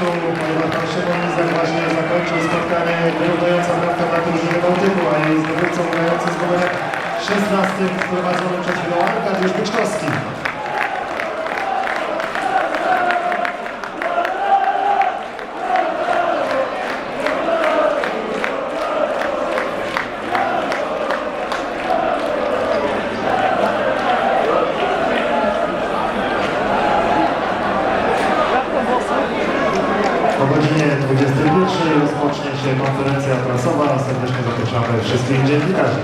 meczu, ponieważ pan Szymon Izak właśnie zakończył spotkanie wyrównująca bramkę dla drużyny Bałtyku, a jej zdobywcą grający z numerem 16 wprowadzonym przed chwilą Arkadiusz Byczkowski. O godzinie 21 rozpocznie się konferencja prasowa. Serdecznie zapraszamy wszystkich dziennikarzy.